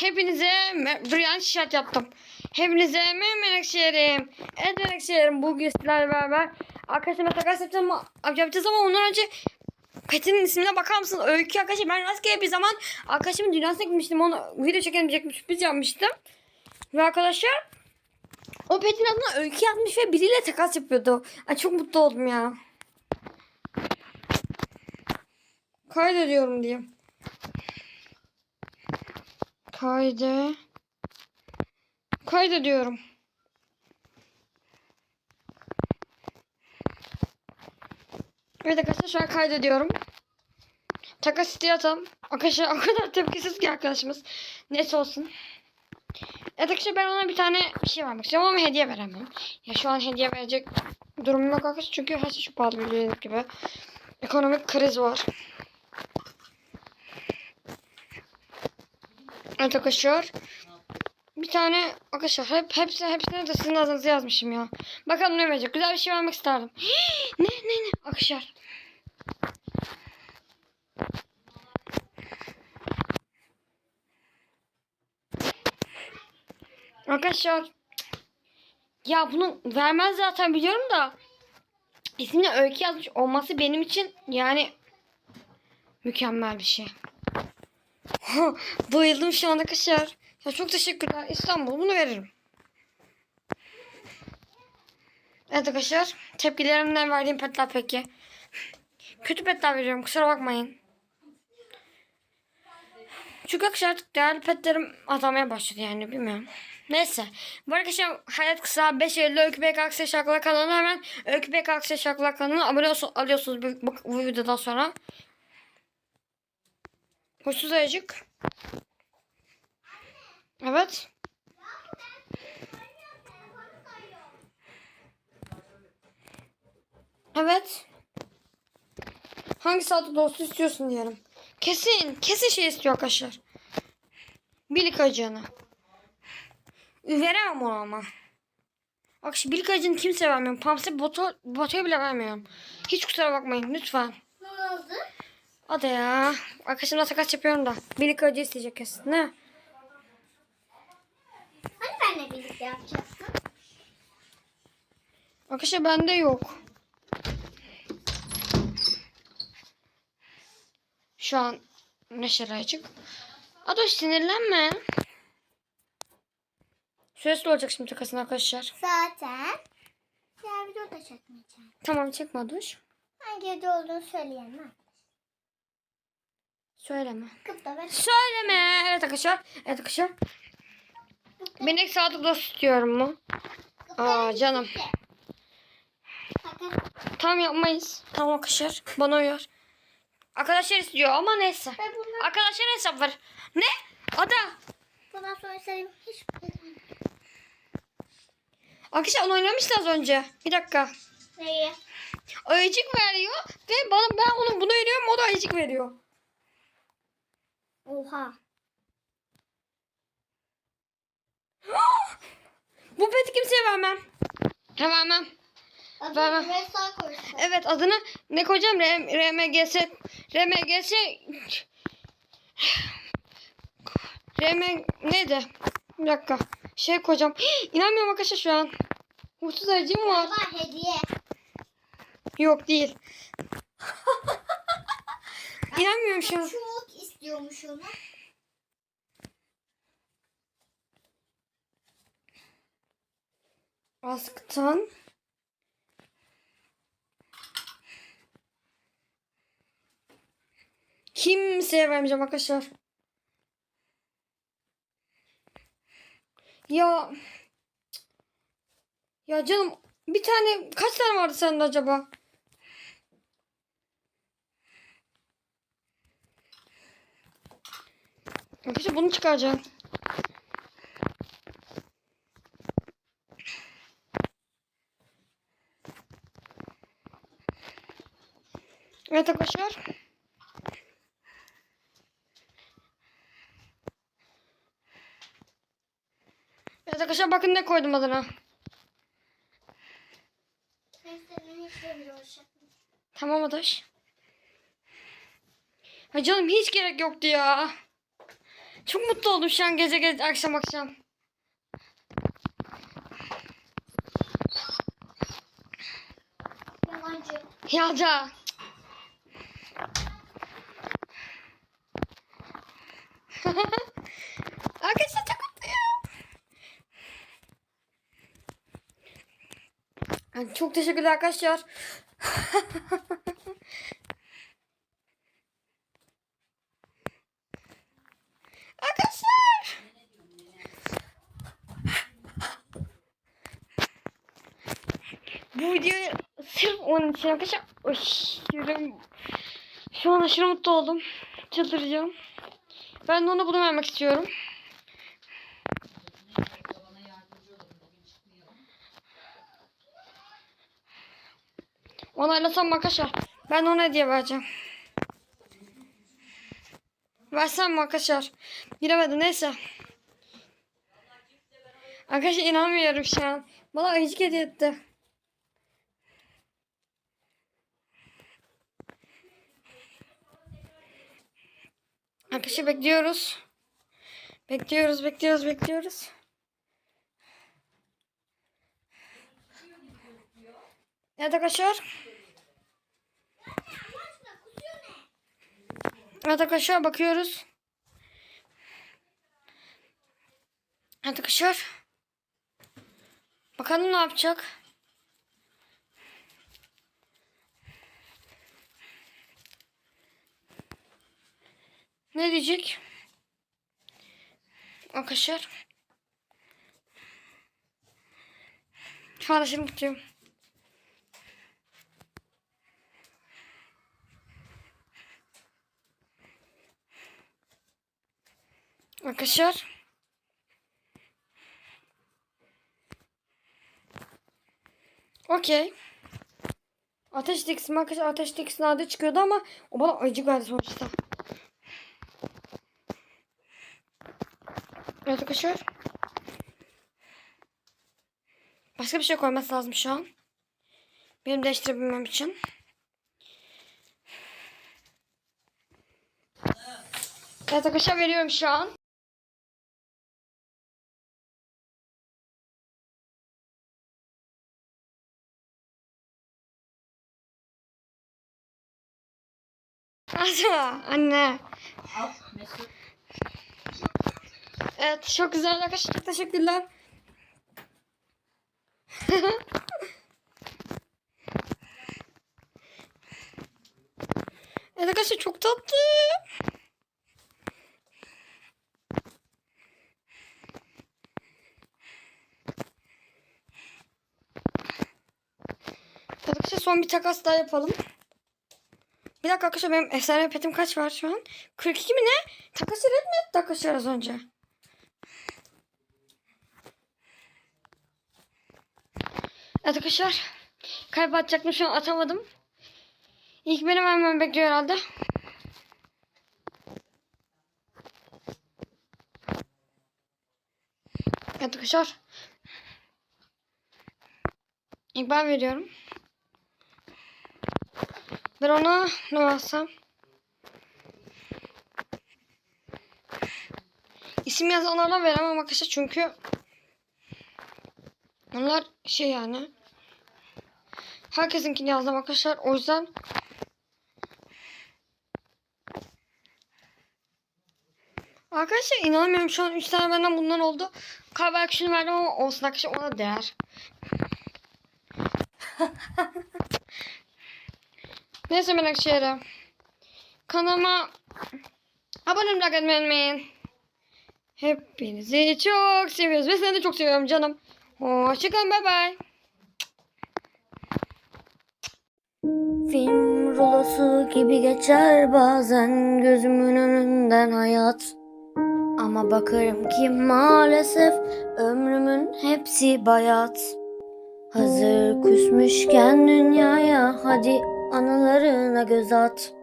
Hepinize dur yanlış yaptım. Hepinize merhaba menekşelerim. Evet menekşelerim bugün sizlerle beraber arkadaşlarıma takas yapacağız ama, yapacağız ama ondan önce Pet'in ismine bakar mısın? Öykü arkadaşlar ben rastgele bir zaman arkadaşımın dünyasına gitmiştim. Onu video çekemeyecek bir sürpriz yapmıştım. Ve arkadaşlar o Pet'in adına Öykü yazmış ve biriyle takas yapıyordu. Ay çok mutlu oldum ya. Kaydediyorum diyeyim. Kayde. Kaydediyorum. Evet arkadaşlar şu an kaydediyorum. Takas atalım. Arkadaşlar o kadar tepkisiz ki arkadaşımız. Neyse olsun. Evet arkadaşlar ben ona bir tane bir şey vermek istiyorum ama hediye veremem. Ya şu an hediye verecek durumum yok arkadaşlar. Çünkü her şey çok pahalı bildiğiniz gibi. Ekonomik kriz var. Evet arkadaşlar. Bir tane arkadaşlar hep hepsi hepsine de sizin adınızı yazmışım ya. Bakalım ne verecek. Güzel bir şey vermek isterdim. ne ne ne arkadaşlar. Arkadaşlar ya bunu vermez zaten biliyorum da ismini öykü yazmış olması benim için yani mükemmel bir şey. Bayıldım şu anda arkadaşlar. Ya çok teşekkürler. İstanbul bunu veririm. Evet arkadaşlar. Tepkilerimden verdiğim petler peki. Kötü petler veriyorum. Kusura bakmayın. Çünkü arkadaşlar artık değerli petlerim azalmaya başladı yani bilmiyorum. Neyse. Bu arkadaşlar hayat kısa 5 Eylül Öykü Bey Kalksa Şarkılar kanalına hemen Öykü Bey Kalksa Şarkılar kanalına abone olsun, alıyorsunuz bu, bu, bu videodan sonra. Ayıcık. Evet. Evet. Hangi saatte dostu istiyorsun diyelim. Kesin. Kesin şey istiyor arkadaşlar. Birlik acığını. Veremem onu ama. Bak şu birlik acını kimse vermiyorum. Pamse botu, botuya bile vermiyorum. Hiç kusura bakmayın lütfen. Hadi ya. Arkadaşımla takas yapıyorum da. Birlik acı isteyecek kesin. Ne? Hani benle birlikte yapacaksın? Arkadaşlar bende yok. Şu an neşeli açık. Adoş sinirlenme. Süresi olacak şimdi takasın arkadaşlar. Zaten diğer videoda çekmeyeceğim. Tamam çekme Adoş. Hangi evde olduğunu söyleyemem. Söyleme. Söyleme. Evet arkadaşlar. Evet arkadaşlar. Benek sadık dost istiyorum mu? Aa canım. Tamam yapmayız. Tamam arkadaşlar. Bana uyar. Arkadaşlar istiyor ama neyse. Bundan, Arkadaşlar hesap var. Ne? Ada. bundan sonra senin hiç Arkadaşlar onu oynamıştı az önce. Bir dakika. Neyi? Ayıcık veriyor ve bana ben onu bunu veriyorum o da ayıcık veriyor. Oha. Bu peti kimseye vermem. Vermem. Adını Vermem. Resa koysun. Evet adını ne koyacağım? RM, RMGS RMGS RM neydi? Bir dakika. Şey koyacağım. İnanmıyorum arkadaşlar şu an. Mutsuz ayıcığım var. Baba hediye. Yok değil. İnanmıyorum şu an. Çok istiyormuş onu. Asktan. Kimseye vermeyeceğim arkadaşlar. Ya ya canım bir tane kaç tane vardı sende acaba? Arkadaşlar bunu çıkaracağım. Evet arkadaşlar. Evet arkadaşlar bakın ne koydum adına. Tamam Adaş. Ha canım hiç gerek yoktu ya. Çok mutlu oldum şu an gece gece akşam akşam. Yalancı. Ya da. Arkadaşlar çok mutluyum. Çok teşekkürler arkadaşlar. Bu videoyu sırf onun için arkadaşlar şu an aşırı mutlu oldum. Çıldıracağım. Ben de ona bunu vermek istiyorum. Onaylasam arkadaşlar? Ben ona hediye vereceğim. Versem mi arkadaşlar? Bilemedim neyse. Arkadaşlar inanmıyorum şu an. Bana ayıcık hediye etti. Arkadaşlar bekliyoruz. Bekliyoruz, bekliyoruz, bekliyoruz. Evet arkadaşlar. Evet arkadaşlar bakıyoruz. Evet arkadaşlar. Bakalım ne yapacak. Ne diyecek? Arkadaşlar. Şu an aşırı mutluyum. Arkadaşlar. Okey. Ateş diksin arkadaşlar ateş diksin adı çıkıyordu ama o bana acı geldi sonuçta. Arkadaşlar. Başka bir şey koyması lazım şu an. Benim değiştirebilmem için. Evet arkadaşlar veriyorum şu an. Anne. Al. Evet çok güzel arkadaşlar teşekkürler. evet arkadaşlar çok tatlı. Arkadaşlar son bir takas daha yapalım. Bir dakika arkadaşlar benim efsane petim kaç var şu an? 42 mi ne? Takas red mi etti arkadaşlar az önce? Arkadaşlar. Kalp atacaktım şu atamadım. İlk benim hemen bekliyor herhalde. Arkadaşlar. İlk ben veriyorum. Ben ona ne alsam? İsim yazanlara veremem arkadaşlar çünkü onlar şey yani herkesinkini yazdım arkadaşlar o yüzden Arkadaşlar inanamıyorum şu an 3 tane benden bundan oldu. Kalp akışını verdim ama olsun arkadaşlar ona değer. Neyse menekşehir'e. Kanalıma abone olmayı unutmayın. Hepinizi çok seviyoruz ve seni de çok seviyorum canım. Hoşçakalın bay bay. Film rulosu gibi geçer bazen gözümün önünden hayat. Ama bakarım ki maalesef ömrümün hepsi bayat. Hazır küsmüşken dünyaya hadi anılarına göz at.